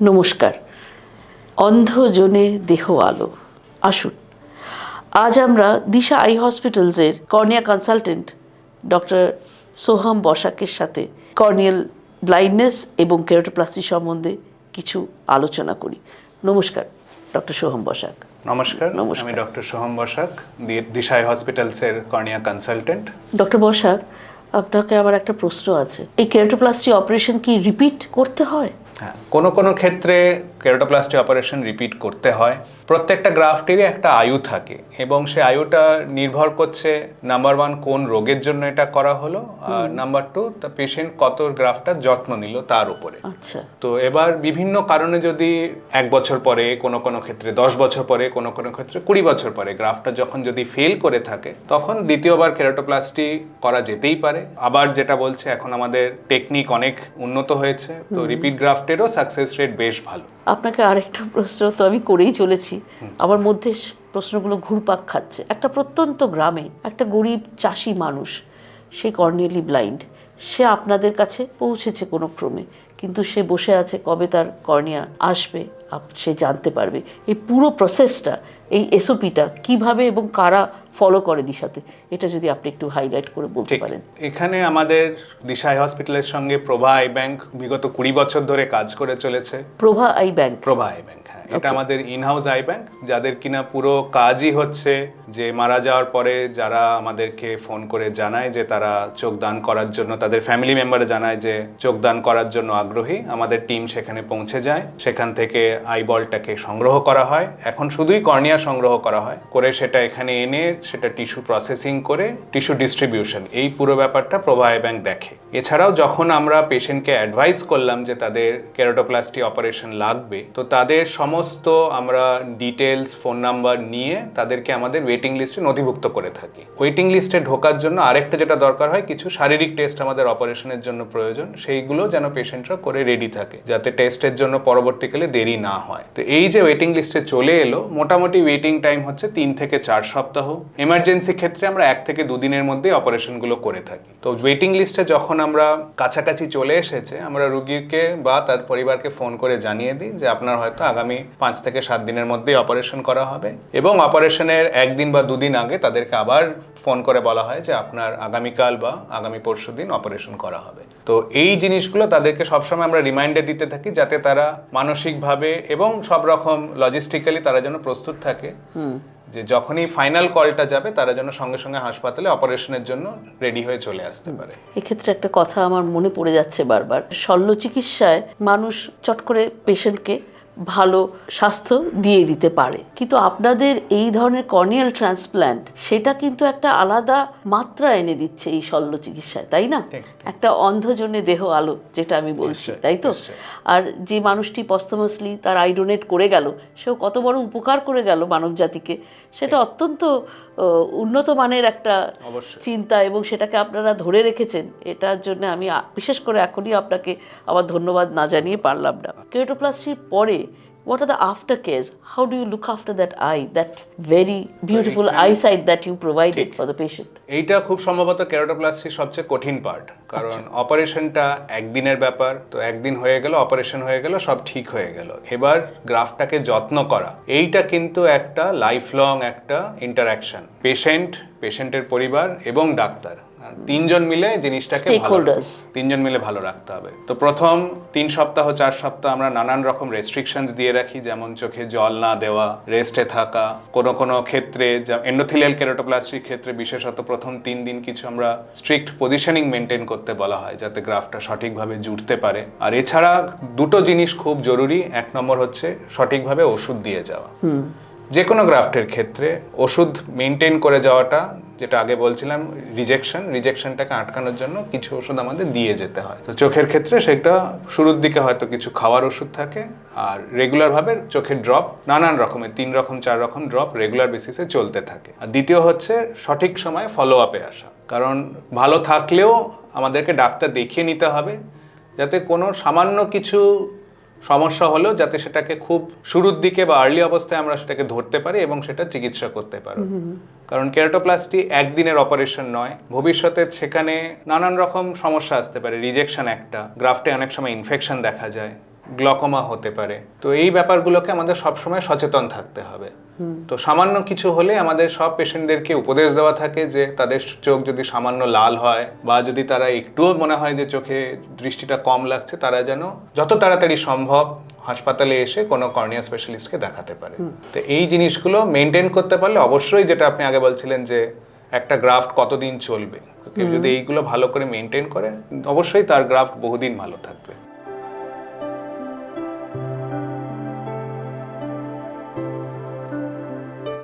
নমস্কার। অন্ধজনে দেহ আলো। আসুন। আজ আমরা দিশা আই হসপিটালসের কর্নিয়া কনসালটেন্ট ডক্টর সোহাম বসাকের সাথে কর্নিয়াল ব্লাইন্ডনেস এবং কেরোটোপ্লাস্টি সম্বন্ধে কিছু আলোচনা করি। নমস্কার ডক্টর সোহাম বসাক। নমস্কার। আমি ডক্টর সোহম বসাক দিশাই হসপিটালসের কর্নিয়া কনসালটেন্ট। ডক্টর বসাক আপনাকে আবার একটা প্রশ্ন আছে। এই কেরোটোপ্লাস্টি অপারেশন কি রিপিট করতে হয়? হ্যাঁ কোনো কোনো ক্ষেত্রে কেরোটোপ্লাস্টি অপারেশন রিপিট করতে হয়। প্রত্যেকটা গ্রাফটেরই একটা আয়ু থাকে এবং সে আয়ুটা নির্ভর করছে নাম্বার ওয়ান কোন রোগের জন্য এটা করা হলো আর নাম্বার টু তা পেশেন্ট কত গ্রাফটার যত্ন নিল তার উপরে। আচ্ছা। তো এবার বিভিন্ন কারণে যদি এক বছর পরে কোনো কোনো ক্ষেত্রে দশ বছর পরে কোনো কোনো ক্ষেত্রে কুড়ি বছর পরে গ্রাফটা যখন যদি ফেল করে থাকে তখন দ্বিতীয়বার কেরাটোপ্লাস্টি করা যেতেই পারে। আবার যেটা বলছে এখন আমাদের টেকনিক অনেক উন্নত হয়েছে তো রিপিট গ্রাফটেরও সাকসেস রেট বেশ ভালো। আপনাকে আরেকটা প্রশ্ন তো আমি করেই চলেছি। আমার মধ্যে প্রশ্নগুলো ঘুরপাক খাচ্ছে। একটা প্রত্যন্ত গ্রামে একটা গরিব চাষি মানুষ, সে কর্নিয়ালি ব্লাইন্ড সে আপনাদের কাছে পৌঁছেছে কোনো ক্রমে, কিন্তু সে বসে আছে কবে তার কর্নিয়া আসবে সে জানতে পারবে। এই পুরো প্রসেসটা এই এসওপিটা কীভাবে এবং কারা ফলো করে দিশাতে এটা যদি আপনি একটু হাইলাইট করে বলতে পারেন। এখানে আমাদের দিশাই হসপিটালের সঙ্গে প্রভা আই ব্যাংক বিগত কুড়ি বছর ধরে কাজ করে চলেছে। Prabha eye bank. Prabha eye bank হ্যাঁ। এটা আমাদের ইনহাউস আই ব্যাংক যাদের কিনা পুরো কাজই হচ্ছে যে মারা যাওয়ার পরে যারা আমাদেরকে ফোন করে জানায় যে তারা চোখ দান করার জন্য তাদের ফ্যামিলি মেম্বারে জানায় যে চোখ দান করার জন্য আগ্রহী। আমাদের টিম সেখানে পৌঁছে যায়। সেখান থেকে আই বলটাকে সংগ্রহ করা হয়। এখন শুধুই কর্নিয়া সংগ্রহ করা হয়। করে সেটা এখানে এনে সেটা টিস্যু প্রসেসিং করে টিস্যু ডিস্ট্রিবিউশন, এই পুরো ব্যাপারটা প্রভা ব্যাংক দেখে। এছাড়াও যখন আমরা পেশেন্টকে অ্যাডভাইস করলাম যে তাদের কেরাটোপ্লাস্টি অপারেশন লাগবে, তো তাদের সমস্ত আমরা ডিটেলস ফোন নাম্বার নিয়ে তাদেরকে আমাদের ওয়েটিং লিস্টে নথিভুক্ত করে থাকি। ওয়েটিং লিস্টে ঢোকার জন্য আরেকটা যেটা দরকার হয়, কিছু শারীরিক টেস্ট আমাদের অপারেশনের জন্য প্রয়োজন। সেইগুলো যেন পেশেন্টরা করে রেডি থাকে, যাতে টেস্টের জন্য পরবর্তীকালে দেরি না হয়। তো এই যে ওয়েটিং লিস্টে চলে এলো, মোটামুটি ওয়েটিং টাইম হচ্ছে তিন থেকে চার সপ্তাহ। এমার্জেন্সি ক্ষেত্রে আমরা এক থেকে দুদিনের মধ্যে অপারেশনগুলো করে থাকি। তো ওয়েটিং লিস্টে যখন আমরা কাছাকাছি চলে এসেছে, আমরা রুগীকে বা তার পরিবারকে ফোন করে জানিয়ে দিই যে আপনার হয়তো আগামী পাঁচ থেকে সাত দিনের মধ্যেই অপারেশন করা হবে। এবং অপারেশনের একদিন বা দুদিন আগে তাদেরকে আবার ফোন করে বলা হয় যে আপনার আগামীকাল বা আগামী পরশু দিন অপারেশন করা হবে। তো এই জিনিসগুলো তাদেরকে সবসময় আমরা রিমাইন্ডার দিতে থাকি যাতে তারা মানসিকভাবে এবং সব রকম লজিস্টিক্যালি তারা যেন প্রস্তুত থাকে। যে যখনই ফাইনাল কলটা যাবে তারা যেন সঙ্গে সঙ্গে হাসপাতালে অপারেশনের জন্য রেডি হয়ে চলে আসতে পারে। এক্ষেত্রে একটা কথা আমার মনে পড়ে যাচ্ছে বারবার। শল্য চিকিৎসায় মানুষ চট করে পেশেন্টকে ভালো স্বাস্থ্য দিয়ে দিতে পারে। কিন্তু আপনাদের এই ধরনের কর্নিয়াল ট্রান্সপ্ল্যান্ট সেটা কিন্তু একটা আলাদা মাত্রা এনে দিচ্ছে এই শল্য চিকিৎসায় তাই না? একটা অন্ধজনে দেহ আলো যেটা আমি বলছি তাই তো? আর যে মানুষটি পস্তমাসলি তার আই ডোনেট করে গেল সেও কত বড় উপকার করে গেল মানব জাতিকে সেটা অত্যন্ত উন্নত মানের একটা। চিন্তা এবং সেটাকে আপনারা ধরে রেখেছেন। এটার জন্য আমি বিশেষ করে এখনই আপনাকে আবার ধন্যবাদ না জানিয়ে পারলাম না। কেরাটোপ্লাস্টির পরে what are the aftercares how do you look after that eye that very beautiful eyesight that you provided for the patient? এইটা খুব সম্ভবত কেরাটোপ্লাস্টির সবচেয়ে কঠিন পার্ট কারণ অপারেশনটা একদিনের ব্যাপার তো একদিন হয়ে গেল অপারেশন হয়ে গেল সব ঠিক হয়ে গেল। এবার গ্রাফটাকে যত্ন করা। এইটা কিন্তু একটা লাইফ লং একটা ইন্টারাকশন পেশেন্ট পেশেন্টের পরিবার এবং ডাক্তার। তিনজন মিলে জিনিসটাকে তিনজন মিলে ভালো রাখতে হবে। তো প্রথম তিন সপ্তাহ চার সপ্তাহ আমরা নানান রকম রেস্ট্রিকশনস দিয়ে রাখি যেমন চোখে জল না দেওয়া রেস্টে থাকা কোনো কোনো ক্ষেত্রে এন্ডোথিলিয়াল কেরাটোপ্লাস্টির ক্ষেত্রে বিশেষত প্রথম তিন দিন কিছু আমরা স্ট্রিক্ট পজিশনিং মেনটেন করতে বলা হয় যাতে গ্রাফটা সঠিকভাবে জুড়তে পারে। আর এছাড়া দুটো জিনিস খুব জরুরি এক নম্বর হচ্ছে সঠিকভাবে ওষুধ দিয়ে যাওয়া। যে কোনো গ্রাফটের ক্ষেত্রে ওষুধ মেনটেন করে যাওয়াটা, যেটা আগে বলছিলাম রিজেকশন রিজেকশনটাকে আটকানোর জন্য কিছু ওষুধ আমাদের দিয়ে যেতে হয়। তো চোখের ক্ষেত্রে সেটা শুরুর দিকে হয়তো কিছু খাওয়ার ওষুধ থাকে, আর রেগুলারভাবে চোখের ড্রপ নানান রকমের, তিন রকম, চার রকম ড্রপ রেগুলার বেসিসে চলতে থাকে। আর দ্বিতীয় হচ্ছে সঠিক সময়ে ফলো আপে আসা। কারণ ভালো থাকলেও আমাদেরকে ডাক্তার দেখিয়ে নিতে হবে, যাতে কোনো সামান্য কিছু সমস্যা হলেও যাতে সেটাকে খুব শুরুর দিকে বা আর্লি অবস্থায় আমরা সেটাকে ধরতে পারি এবং সেটা চিকিৎসা করতে পারি। কারণ কেরাটোপ্লাস্টি একদিনের অপারেশন নয় ভবিষ্যতে সেখানে নানান রকম সমস্যা আসতে পারে রিজেকশন একটা গ্রাফটে অনেক সময় ইনফেকশন দেখা যায়। গ্লকোমা হতে পারে। তো এই ব্যাপারগুলোকে আমাদের সবসময় সচেতন থাকতে হবে। তো সামান্য কিছু হলে আমাদের সব পেশেন্টদেরকে উপদেশ দেওয়া থাকে যে তাদের চোখ যদি সামান্য লাল হয় বা যদি তারা একটুও মনে হয় যে চোখে দৃষ্টিটা কম লাগছে তারা যেন যত তাড়াতাড়ি সম্ভব হাসপাতালে এসে কোনো কর্নিয়া স্পেশালিস্টকে দেখাতে পারে। তো এই জিনিসগুলো মেনটেন করতে পারলে অবশ্যই যেটা আপনি আগে বলছিলেন যে একটা গ্রাফট কতদিন চলবে। কেউ যদি এইগুলো ভালো করে মেনটেন করে অবশ্যই তার গ্রাফট বহুদিন ভালো থাকবে।